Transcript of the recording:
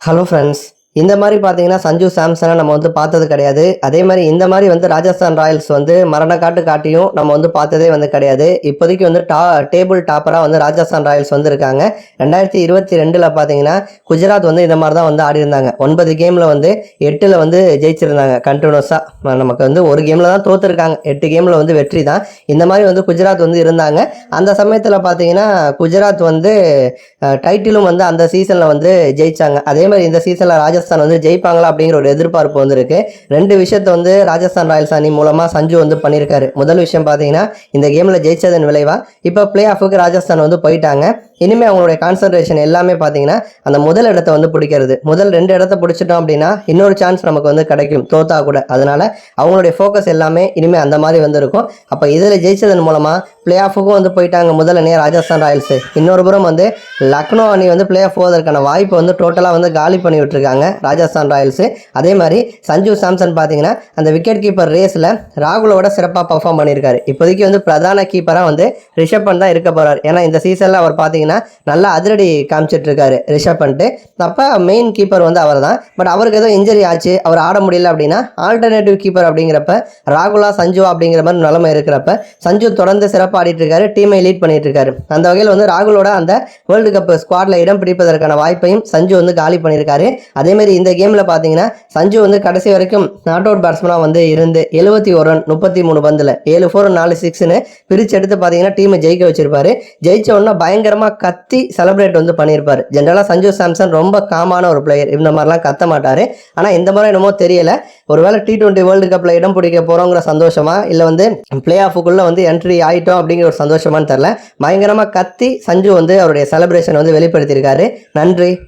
Hello friends இந்த மாதிரி பார்த்தீங்கன்னா சஞ்சு சாம்சனை நம்ம வந்து பார்த்தது கிடையாது. அதே மாதிரி இந்த மாதிரி வந்து ராஜஸ்தான் ராயல்ஸ் வந்து மரண காட்டு காட்டியும் நம்ம வந்து பார்த்ததே வந்து கிடையாது. இப்போதைக்கு வந்து டா டேபிள் டாப்பராக வந்து ராஜஸ்தான் ராயல்ஸ் வந்து இருக்காங்க. ரெண்டாயிரத்தி இருபத்தி ரெண்டில் பார்த்தீங்கன்னா குஜராத் வந்து இந்த மாதிரி தான் வந்து ஆடி இருந்தாங்க. ஒன்பது கேமில் வந்து எட்டில் வந்து ஜெயிச்சிருந்தாங்க கண்டினியூஸாக நமக்கு வந்து ஒரு கேமில் தான் தோத்துருக்காங்க. எட்டு கேமில் வந்து வெற்றி தான். இந்த மாதிரி வந்து குஜராத் வந்து இருந்தாங்க. அந்த சமயத்தில் பார்த்தீங்கன்னா குஜராத் வந்து டைட்டிலும் வந்து அந்த சீசனில் வந்து ஜெயிச்சாங்க. அதே மாதிரி இந்த சீசனில் ராஜஸ்தான் வந்து ஜெயிப்பாங்களா அப்படிங்கிற ஒரு எதிர்பார்ப்பு வந்து இருக்கு ரெண்டு விஷயத்த வந்து ராஜஸ்தான் ராயல்ஸ் அணி மூலமாக சஞ்சு வந்து பண்ணியிருக்காரு. முதல் விஷயம் பார்த்தீங்கன்னா இந்த கேமில் ஜெயிச்சதன் விளைவா இப்போ பிளே ஆஃபுக்கு ராஜஸ்தான் வந்து போயிட்டாங்க. இனிமேல் அவங்களுடைய கான்சன்ட்ரேஷன் எல்லாமே பார்த்தீங்கன்னா அந்த முதல் இடத்த வந்து பிடிக்கிறது. முதல் ரெண்டு இடத்த பிடிச்சிட்டோம் அப்படின்னா இன்னொரு சான்ஸ் நமக்கு வந்து கிடைக்கும் தோத்தா கூட. அதனால அவங்களுடைய ஃபோக்கஸ் எல்லாமே இனிமேல் அந்த மாதிரி வந்து இருக்கும் அப்போ இதில் ஜெயிச்சதன் மூலமாக பிளே ஆஃபுக்கும் வந்து போயிட்டாங்க முதல் அணியாக ராஜஸ்தான் ராயல்ஸு. இன்னொரு புறம் வந்து லக்னோ அணி வந்து பிளே ஆஃப் போவதற்கான வாய்ப்பை வந்து டோட்டலாக வந்து காலி பண்ணி விட்டுருக்காங்க ராஜஸ்தான் ராயல்ஸு. அதே மாதிரி சஞ்சு சாம்சன் பார்த்தீங்கன்னா அந்த விக்கெட் கீப்பர் ரேஸில் ராகுலோட சிறப்பாக பர்ஃபார்ம் பண்ணியிருக்காரு. இப்போதைக்கு வந்து பிரதான கீப்பராக வந்து ரிஷப் பண்ட் தான் இருக்க போகிறார் ஏன்னா இந்த சீசனில் அவர் பார்த்தீங்கன்னா நல்லா அதிரடி காமிச்சிட்ருக்காரு ரிஷப் பண்ட்டு அப்போ மெயின் கீப்பர் வந்து அவர் தான் பட் அவருக்கு ஏதோ இன்ஜரி ஆச்சு அவர் ஆட முடியல அப்படின்னா ஆல்டர்னேட்டிவ் கீப்பர் அப்படிங்கிறப்ப ராகுலா சஞ்சு அப்படிங்கிற மாதிரி நிலைமை இருக்கிறப்ப சஞ்சு தொடர்ந்து சிறப்பு சிறப்பாக ஆடிட்டு இருக்காரு டீமை லீட் பண்ணிட்டு இருக்காரு அந்த வகையில் வந்து ராகுலோட அந்த வேர்ல்டு கப் ஸ்குவாட்ல இடம் பிடிப்பதற்கான வாய்ப்பையும் சஞ்சு வந்து காலி பண்ணியிருக்காரு. அதேமாரி இந்த கேமில் பார்த்தீங்கன்னா சஞ்சு வந்து கடைசி வரைக்கும் நாட் அவுட் பேட்ஸ்மனாக வந்து இருந்து எழுபத்தி ஒரு ரன் முப்பத்தி மூணு பந்தில் ஏழு ஃபோர் நாலு சிக்ஸ்னு பிரித்து எடுத்து பார்த்தீங்கன்னா டீமை ஜெயிக்க வச்சிருப்பாரு. ஜெயிச்ச உடனே பயங்கரமாக கத்தி செலிப்ரேட் வந்து பண்ணியிருப்பாரு. ஜென்ரலாக சஞ்சு சாம்சன் ரொம்ப காமான ஒரு பிளேயர் இந்த மாதிரிலாம் கத்த மாட்டார். ஆனால் இந்த மாதிரி என்னமோ தெரியல. ஒருவேளை டி டுவெண்ட்டி வேர்ல்டு கப்பில் இடம் பிடிக்க போகிறோங்கிற சந்தோஷமா இல்லை வந்து பிளே ஆஃபுக்குள்ளே வந்து என்ட்ரி ஆகிட்டோம் அப்படிங்கிற ஒரு சந்தோஷமானு தெரில பயங்கரமாக கத்தி சஞ்சு வந்து அவருடைய செலப்ரேஷன் வந்து வெளிப்படுத்தியிருக்காரு. நன்றி.